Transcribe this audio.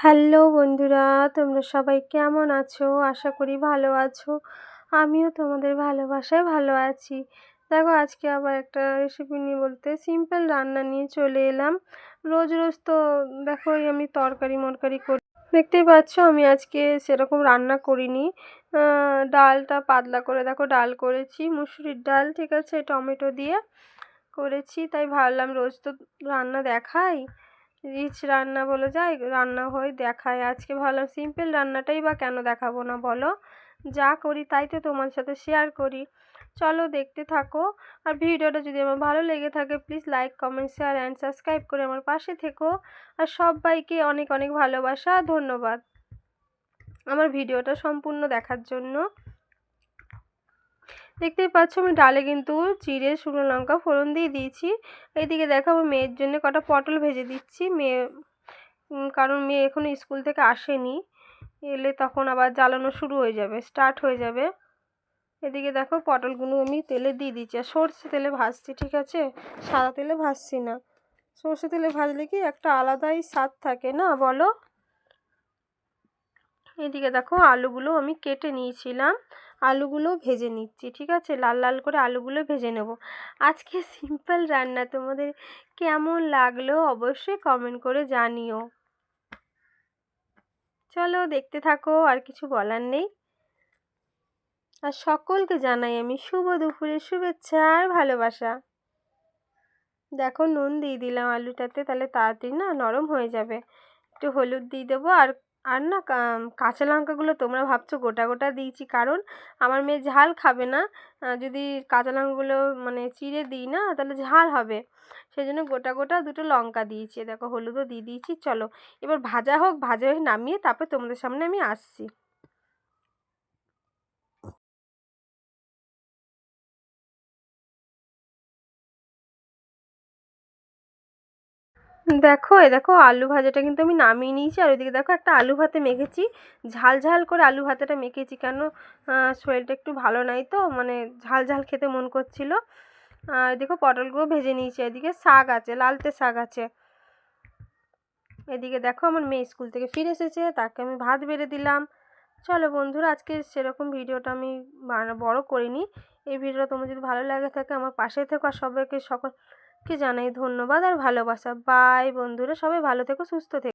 Hello বন্ধুরা, তোমরা সবাই কেমন আছো? আশা করি ভালো আছো। আমিও তোমাদের ভালোবাসায় ভালো আছি। দেখো, আজকে আবার একটা রেসিপি নিয়ে বলতে সিম্পল রান্না নিয়ে চলে এলাম। রোজ রোজ তো দেখো আমি তরকারি মরকারি করি। দেখতেই পাচ্ছ, আমি আজকে সেরকম রান্না করিনি। ডালটা পাতলা করে দেখো, ডাল করেছি, মুসুরির ডাল, ঠিক আছে, টমেটো দিয়ে করেছি। তাই ভাবলাম রোজ তো রান্না দেখাই। রিচ রান্না বলে যায় রান্না হয় দেখায় আজকে ভাবলাম সিম্পল রান্নাটাই বা কেন দেখাবো না বলো? যা করি তাই তো তোমার সাথে শেয়ার করি। চলো দেখতে থাকো। আর ভিডিওটা যদি আমার ভালো লেগে থাকে please like comment share and subscribe করে আমার পাশে থেকো। আর সবাইকে অনেক অনেক ভালোবাসা, ধন্যবাদ। আমার ভিডিওটা সম্পূর্ণ দেখার জন্য। দেখতেই পাচ্ছ আমি ডালে কিন্তু চিড়ে শুকনো লঙ্কা, ফোড়ন দিয়ে দিয়েছি। এইদিকে দেখো আমার মেয়ের জন্য কটা পটল ভেজে দিচ্ছি। মেয়ে কারণ মেয়ে এখনও স্কুল থেকে আসেনি। এলে তখন আবার জ্বালানো শুরু হয়ে যাবে স্টার্ট হয়ে যাবে। এদিকে দেখো পটলগুলো আমি তেলে দিয়ে দিচ্ছি। আর সর্ষে তেলে ভাজছি, ঠিক আছে? সাদা তেলে ভাজছি না। সর্ষে তেলে ভাজলে কি একটা আলাদাই স্বাদ থাকে, না বলো? এদিকে দেখো আলুগুলো আমি কেটে নিয়েছিলাম। আলুগুলো ভেজে নিচ্ছি, ঠিক আছে? লাল লাল করে আলুগুলো ভেজে নেব। আজকে সিম্পল রান্না, তোমাদের কেমন লাগল অবশ্যই কমেন্ট করে জানিও। চলো, দেখতে থাকো, আর কিছু বলার নেই। আর সকলকে জানাই আমি শুভ দুপুরের শুভেচ্ছা আর ভালোবাসা। দেখো, নুন দিয়ে দিলাম আলুটাতে, তাহলে তাড়াতাড়ি না নরম হয়ে যাবে। একটু হলুদ দিয়ে দেবো, আর আর না কাঁচা লঙ্কাগুলো তোমরা ভাবছ গোটা গোটা দিয়েছি। কারণ আমার মেয়ে ঝাল খাবে না। যদি কাঁচা লঙ্কাগুলো মানে চিড়ে দিই না, তাহলে ঝাল হবে। সেই জন্য গোটা গোটা দুটো লঙ্কা দিয়েছি। দেখো হলুদও দিয়ে দিয়েছি। চলো, এবার ভাজা হোক, ভাজা হয়ে নামিয়ে তারপর তোমাদের সামনে আমি আসছি। দেখো, এ দেখো, আলু ভাজাটা কিন্তু আমি নামিয়ে নিয়েছি। আর ওইদিকে দেখো, একটা আলু ভাতে মেখেছি। ঝাল ঝাল করে আলু ভাতেটা মেখেছি কেন? শরীরটা একটু ভালো নাই তো মানে ঝাল ঝাল খেতে মন করছিল। আর দেখো পটলগুলো ভেজে নিয়েছি। এদিকে শাক আছে, লালতে শাক আছে। এদিকে দেখো, আমার মেয়ে স্কুল থেকে ফিরে এসেছে, তাকে আমি ভাত বেড়ে দিলাম। চলো বন্ধুরা, আজকে সেরকম ভিডিওটা আমি বড় করিনি। এই ভিডিওটা তোমার যদি ভালো লাগে থাকে, আমার পাশে থেকো। আর সবাইকে সকল কে জানাই ধন্যবাদ আর ভালোবাসা। বাই বন্ধুরা সবাই ভালো থেকো সুস্থ থেকো।